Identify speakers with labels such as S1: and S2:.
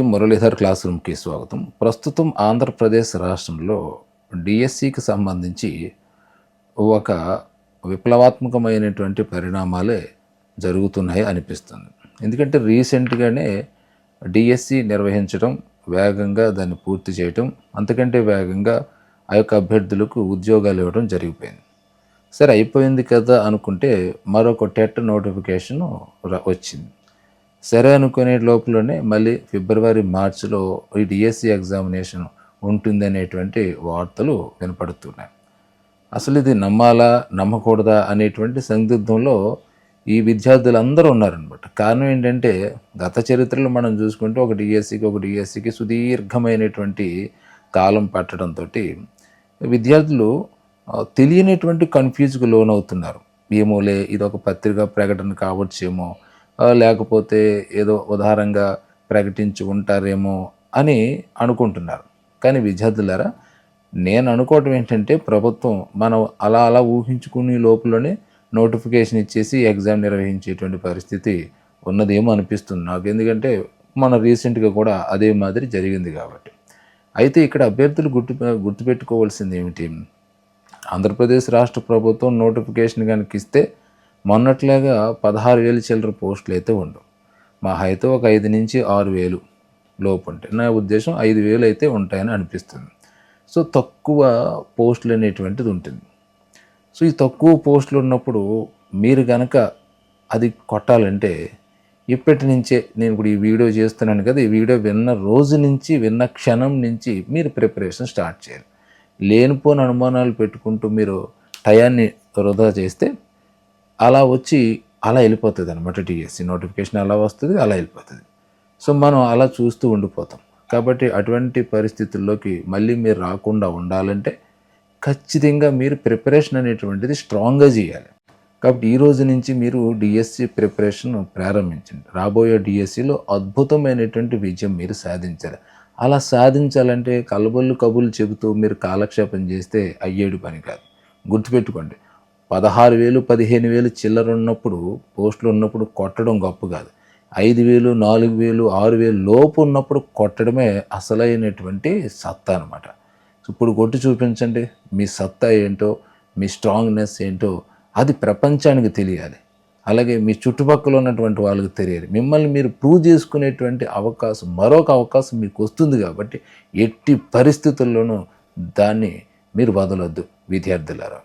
S1: Muralidhar class రూమ్కి స్వాగతం. ప్రస్తుతం ఆంధ్రప్రదేశ్ రాష్ట్రంలో డిఎస్సికి సంబంధించి ఒక విప్లవాత్మకమైనటువంటి పరిణామాలే జరుగుతున్నాయి అనిపిస్తుంది. ఎందుకంటే రీసెంట్గానే డిఎస్సి నిర్వహించడం వేగంగా దాన్ని పూర్తి చేయటం అంతకంటే వేగంగా ఆ యొక్క అభ్యర్థులకు ఉద్యోగాలు ఇవ్వడం జరిగిపోయింది. సరే అయిపోయింది కదా అనుకుంటే మరొక టెట్ నోటిఫికేషన్ వచ్చింది. సరే అనుకునే లోపలనే మళ్ళీ ఫిబ్రవరి మార్చిలో ఈ డిఎస్సి ఎగ్జామినేషన్ ఉంటుందనేటువంటి వార్తలు వినపడుతున్నాయి. అసలు ఇది నమ్మాలా నమ్మకూడదా అనేటువంటి సందిగ్ధంలో ఈ విద్యార్థులందరూ ఉన్నారనమాట. కారణం ఏంటంటే గత చరిత్రలో మనం చూసుకుంటే ఒక డిఎస్సికి ఒక డిఎస్సికి సుదీర్ఘమైనటువంటి కాలం పట్టడంతో విద్యార్థులు తెలియనటువంటి కన్ఫ్యూజ్కి లోనవుతున్నారు. ఏమోలే ఇది ఒక పత్రికా ప్రకటన కావచ్చేమో లేకపోతే ఏదో ఉదారంగా ప్రకటించి ఉంటారేమో అని అనుకుంటున్నారు. కానీ విద్యార్థులారా నేను అనుకోవటం ఏంటంటే ప్రభుత్వం మనం అలా అలా ఊహించుకునే లోపలనే నోటిఫికేషన్ ఇచ్చేసి ఎగ్జామ్ నిర్వహించేటువంటి పరిస్థితి ఉన్నదేమో అనిపిస్తుంది నాకు. ఎందుకంటే మన రీసెంట్గా కూడా అదే మాదిరి జరిగింది కాబట్టి. అయితే ఇక్కడ అభ్యర్థులు గుర్తు గుర్తుపెట్టుకోవాల్సింది ఏమిటి? ఆంధ్రప్రదేశ్ రాష్ట్ర ప్రభుత్వం నోటిఫికేషన్ కనుక ఇస్తే మొన్నట్లాగా పదహారు వేలు చిల్లర పోస్టులు అయితే ఉండవు. మా అయితే ఒక ఐదు నుంచి ఆరు వేలు లోపు ఉంటాయి నా ఉద్దేశం ఐదు వేలు అయితే ఉంటాయని అనిపిస్తుంది. సో తక్కువ పోస్టులు అనేటువంటిది ఉంటుంది. సో ఈ తక్కువ పోస్టులు ఉన్నప్పుడు మీరు కనుక అది కొట్టాలంటే ఇప్పటి నుంచే నేను ఇప్పుడు ఈ వీడియో చేస్తున్నాను కదా ఈ వీడియో విన్న రోజు నుంచి విన్న క్షణం నుంచి మీరు ప్రిపరేషన్ స్టార్ట్ చేయాలి. లేనిపోని అనుమానాలు పెట్టుకుంటూ మీరు టయాన్ని వృధా చేస్తే అలా వచ్చి అలా వెళ్ళిపోతుంది అనమాట టీఎస్సీ. నోటిఫికేషన్ అలా వస్తుంది అలా వెళ్ళిపోతుంది. సో మనం అలా చూస్తూ ఉండిపోతాం. కాబట్టి అటువంటి పరిస్థితుల్లోకి మళ్ళీ మీరు రాకుండా ఉండాలంటే ఖచ్చితంగా మీరు ప్రిపరేషన్ అనేటువంటిది స్ట్రాంగ్గా చేయాలి. కాబట్టి ఈ రోజు నుంచి మీరు డిఎస్సి ప్రిపరేషన్ ప్రారంభించండి. రాబోయే డిఎస్సిలో అద్భుతమైనటువంటి విజయం మీరు సాధించాలి. అలా సాధించాలంటే కలబొల్లు కబుర్లు చెబుతూ మీరు కాలక్షేపం చేస్తే అయ్యేడు పని కాదు. గుర్తుపెట్టుకోండి. పదహారు వేలు పదిహేను వేలు చిల్లర ఉన్నప్పుడు పోస్టులు ఉన్నప్పుడు కొట్టడం గొప్ప కాదు. ఐదు వేలు నాలుగు వేలు ఆరు వేలు లోపు ఉన్నప్పుడు కొట్టడమే అసలైనటువంటి సత్తా అనమాట ఇప్పుడు కొట్టి చూపించండి మీ సత్తా ఏంటో మీ స్ట్రాంగ్నెస్ ఏంటో అది ప్రపంచానికి తెలియాలి. అలాగే మీ చుట్టుపక్కల ఉన్నటువంటి వాళ్ళకి తెలియాలి. మిమ్మల్ని మీరు ప్రూవ్ చేసుకునేటువంటి అవకాశం మరొక అవకాశం మీకు వస్తుంది కాబట్టి ఎట్టి పరిస్థితుల్లోనూ దాన్ని మీరు వదలొద్దు విద్యార్థులారా.